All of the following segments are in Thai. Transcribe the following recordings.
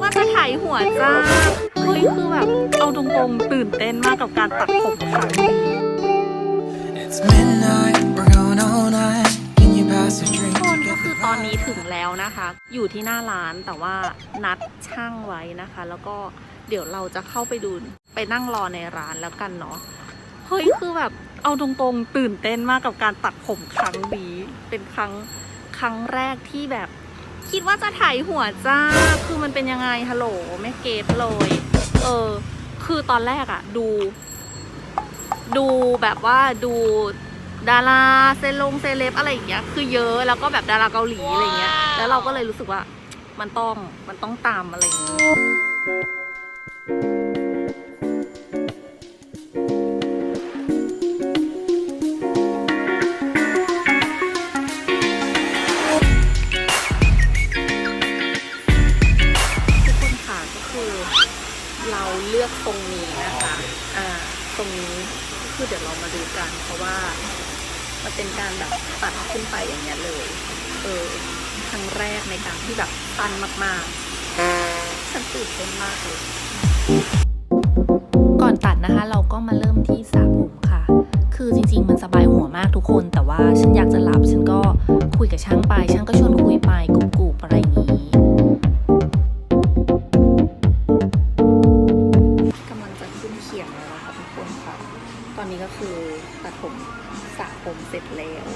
ว่าจะถ่ายหัวจ้าเฮ้ยคือแบบ เอาตรงๆตื่นเต้นมากกับการตัดผมครั้งนี้ It's midnight, we're going all night. Can you pass a ทุ drink กคน to ก็ get คือ the ตอนนี้ vibe? ถึงแล้วนะคะ อยู่ที่หน้าร้านแต่ว่านัดช่างไว้นะคะ แล้วก็เดี๋ยวเราจะเข้าไปดูไปนั่งรอในร้านแล้วกันเนาะเฮ้ยคือแบบเอาตรงๆตื่นเต้นมากกับการตัดผมครั้งนี้เป็นครั้งครั้งแรกที่แบบ คิดว่าจะถ่ายหัวจ้า คือมันเป็นยังไงฮัลโหลไม่เก็ตเลย เออ คือตอนแรกอะดู ดูแบบว่าดูดาราเซลงเซเลบอะไรอย่างเงี้ย คือเยอะแล้วก็แบบดาราเกาหลีอะไรเงี้ย แล้วเราก็เลยรู้สึกว่ามันต้องมันต้องตามอะไรอย่างเงี้ย คือเราเลือกตรงนี้นะคะ อ่า ตรงนี้ก็คือเดี๋ยวเรามาดูกัน เพราะว่ามันเป็นการแบบตัดขึ้นไปอย่างเงี้ยเลย เออ ครั้งแรกในการที่แบบตันมากๆ ฉันตื่นเต้นมากเลย อนนี้ก็คือตัดผมสระผมเสร็จแล้ว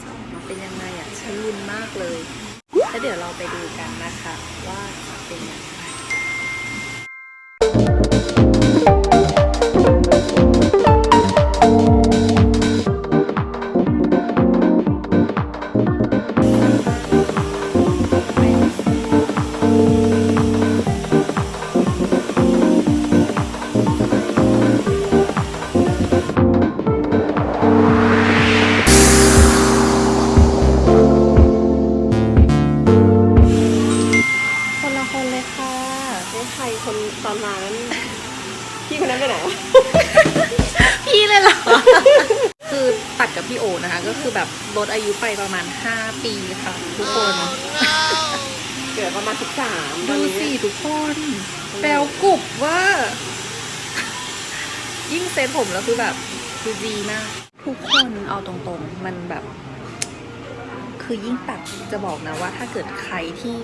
จะออกมาเป็นยังไงอะฉันลุ้นมากเลยแล้วเดี๋ยวเราไปดูกันนะคะ ว่าจะเป็นยังไง รคนตอนนั้นพี่คนนั้นไปไหนวะ พี่เลยเหรอ คือตัดกับพี่โอนะคะ ก็คือแบบลดอายุไปประมาณ 5 ปีค่ะ ทุกคน เกิดประมาณสิบสามดูสิทุกคน แปลวกรุบว่า ยิ่งเซตผมแล้วคือแบบดูดีมาก ทุกคนเอาตรงๆ มันแบบ คือยิ่งตัดจะบอกนะว่า ถ้าเกิดใครที่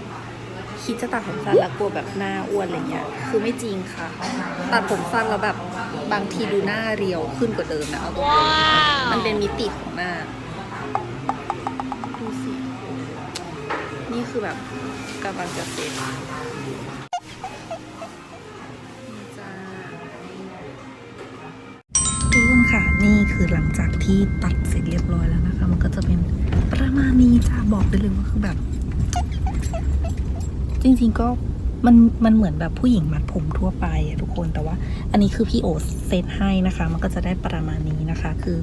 คิดจะตัดผมสั้นแล้วกลัวแบบหน้าอ้วนอะไรเงี้ย คือไม่จริงค่ะ ตัดผมสั้นแล้วแบบบางทีดูหน้าเรียวขึ้นกว่าเดิมนะเอาตรงๆมันเป็นมิติของหน้า ดูสิ นี่คือแบบกำลังจะเสร็จทุกคนค่ะ นี่คือหลังจากที่ตัดเสร็จเรียบร้อยแล้วนะคะ มันก็จะเป็นประมาณนี้จ้าบอกได้เลยว่าคือแบบ จริง ๆก็มันมันเหมือนแบบผู้หญิงมัดผมทั่วไปอะทุกคนแต่ว่า อันนี้คือพี่โอเซตให้นะคะ มันก็จะได้ประมาณนี้นะคะ คือ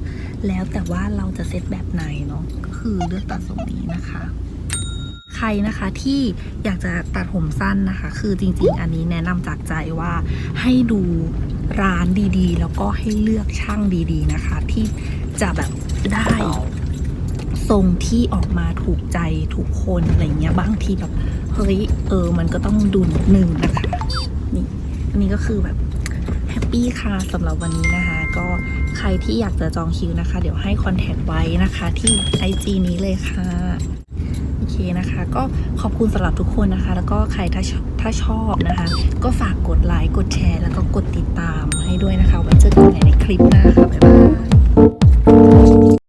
แล้วแต่ว่าเราจะเซตแบบไหนเนาะก็คือเลือกตัดทรงนี้นะคะ ใครนะคะที่อยากจะตัดผมสั้นนะคะ คือจริง ๆ อันนี้แนะนำจากใจว่าให้ดูร้านดีๆ แล้วก็ให้เลือกช่างดีๆนะคะ ที่จะแบบได้ทรงที่ออกมาถูกใจทุกคนอะไรเงี้ยบางทีแบบ เฮ้ยเออ มันก็ต้องดูนิดนึงนะคะนี่อันนี้ก็คือแบบแฮปปี้ค่ะสำหรับวันนี้นะคะ ก็ใครที่อยากจะจองคิวนะคะ เดี๋ยวให้คอนแทคไว้นะคะ ที่ IG นี้เลยค่ะโอเคนะคะ ก็ขอบคุณสำหรับทุกคนนะคะ แล้วก็ใครถ้าชอบถ้าชอบนะคะ ก็ฝากกดไลค์กดแชร์ แล้วก็กดติดตามให้ด้วยนะคะไว้เจอกันใหม่ในคลิปหน้าค่ะบ๊ายบาย